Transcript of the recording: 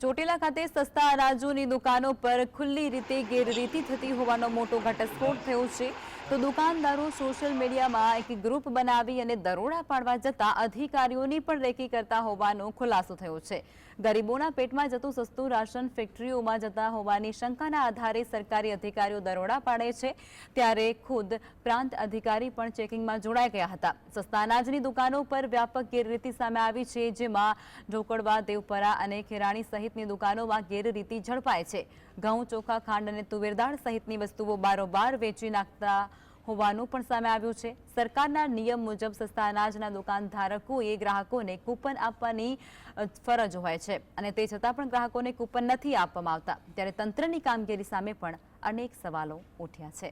ચોટીલા ખાતે સસ્તા અનાજોની દુકાનો પર ખુલ્લી રીતે ગેરરીતિ થતી હોવાનો મોટો ઘટસ્ફોટ થયો છે. તો દુકાનદારો સોશિયલ મીડિયામાં એક ગ્રુપ બનાવી અને દરોડા પાડવા જતા અધિકારીઓની પણ રેકી કરતા હોવાનો ખુલાસો થયો છે. ગરીબોના પેટમાં જતું સસ્તું રાશન ફેક્ટરીઓમાં જતા હોવાની શંકાના આધારે સરકારી અધિકારીઓ દરોડા પાડે છે. ત્યારે ખુદ પ્રાંત અધિકારી પણ ચેકિંગમાં જોડાઈ ગયા હતા. સસ્તા અનાજની દુકાનો પર વ્યાપક ગેરરીતિ સામે આવી છે, જેમાં ઢોકળવા, દેવપરા અને ખેરાણી સહિતની દુકાનોમાં ગેરરીતિ ઝડપાય છે. ઘઉં, ચોખા, ખાંડ અને તુવેરદાળ સહિતની વસ્તુઓ બારોબાર વેચી નાખતા હોવાનું પણ સામે આવ્યું છે. સરકારના નિયમ મુજબ સસ્તા અનાજના દુકાન ધારકોએ ગ્રાહકોને કૂપન આપવાની ફરજ હોય છે અને તે છતાં પણ ગ્રાહકોને કૂપન નથી આપવામાં આવતા. ત્યારે તંત્રની કામગીરી સામે પણ અનેક સવાલો ઉઠ્યા છે.